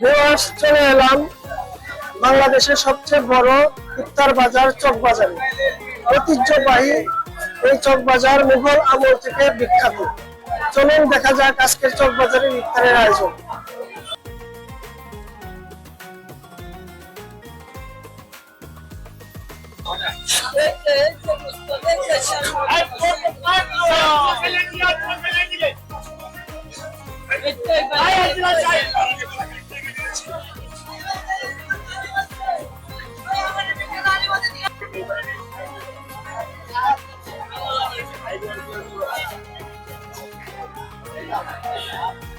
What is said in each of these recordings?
Viewers চলে এলাম বাংলাদেশের সবচেয়ে বড় ইফতার বাজার চক বাজারে ঐতিহ্যবাহী এই চক বাজার মুঘল আমল থেকে বিখ্যাত চলুন দেখা যাক আজকের চক বাজারের ইফতারের আয়োজন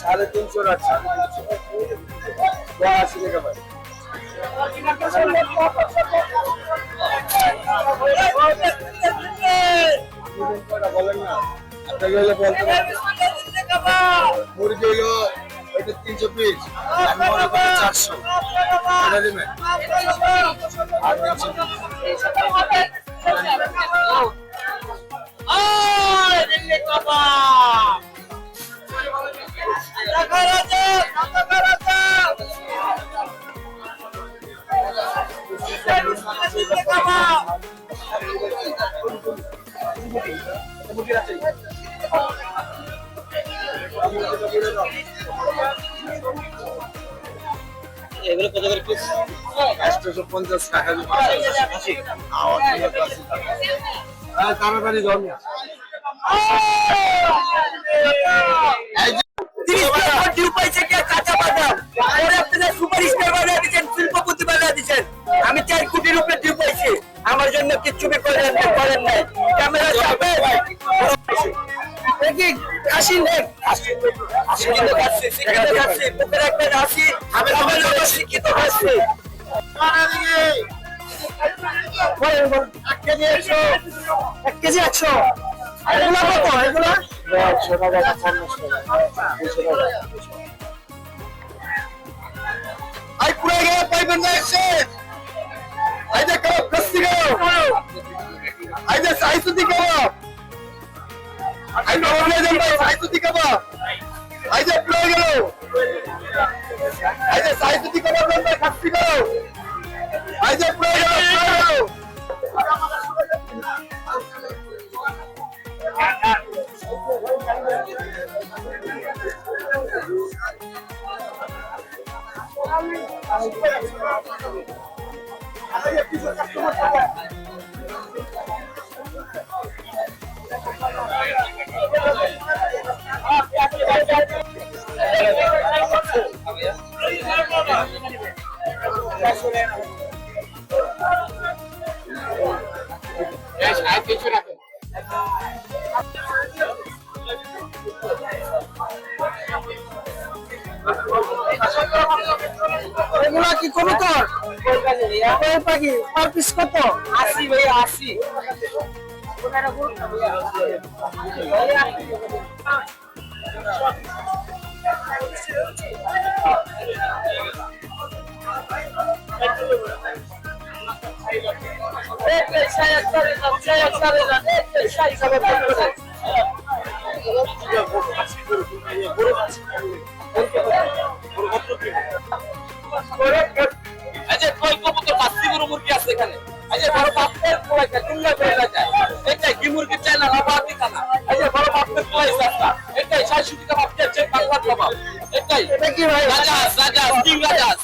সাড়ে তিনশো রাখছি। আশি টাকা ভাই বলেন না হলে বলতে মুরগি তিনশো পিস আমি মনে করি চারশো এটা এগুলো কত করে পিস একশো পঞ্চাশ টাকা তাড়াতাড়ি জন্ম আমি শিক্ষিত খাচ্ছি এক কেজি একশো। এক কেজি একশো। এগুলো কত? এগুলো? একশো টাকা দুশো টাকা আই পুরো গেলে পাইবেন আই নরমে যাই ভাই সাইসুতি কাপ আই যে পুরো গেল। আই যে সাইসুতি কাপ দেন ভাই কস্তি গেল আই যে পুরো গেল পুরো গেল। এগুলা কি কবুতর? পাখি? পার পিস কত? আশি ভাই আশি। ভাইয়া গরু মুরগি আছে এখানে। আচ্ছা ধরো বাপের পোড়াইটা এটা কি ভাই রাজাস রাজাস কিং রাজাস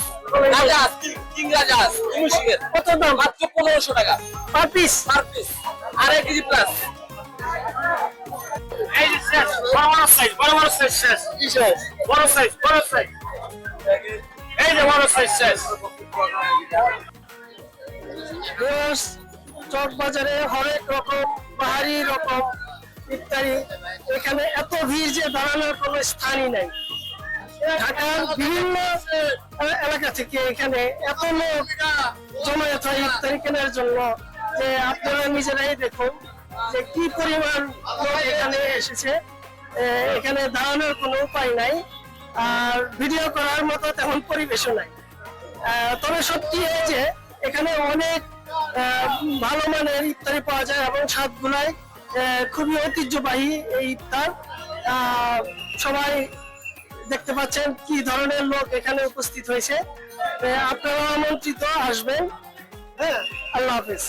রাজাস কিং কিং রাজাস ইমুশিকের কত দাম? মাত্র পনেরোশো টাকা। Per piece? Per piece. আড়াই কেজি প্লাস এই যে শেষ বড় বড় সাইজ বড় বড় সাইজ শেষ। কি সাইজ বড় সাইজ বড় সাইজ এই যে বড় সাইজ শেষ। চক বাজারে হরেক রকম পাহাড়ি রকম ইত্যাদি। এখানে এত ভিড় যে দাঁড়ানোর কোনো স্থানই নাই। ঢাকার বিভিন্ন এলাকা থেকে এখানে এত লোক জমায়েত হয় ইফতারি কেনার জন্য যে আপনারা নিজেরাই দেখুন যে কি পরিমাণ লোক এখানে এসেছে। এখানে দাঁড়ানোর কোনো উপায় নাই, আর ভিডিও করার মতো তেমন পরিবেশও নাই। তবে সত্যি এই যে এখানে অনেক ভালো মানের ইফতারি পাওয়া যায় এবং স্বাদগুলাই খুবই ঐতিহ্যবাহী এই ইফতার। সবাই দেখতে পাচ্ছেন কি ধরনের লোক এখানে উপস্থিত হয়েছে। আপনারা আমন্ত্রিত আসবেন। হ্যাঁ আল্লাহ হাফিজ।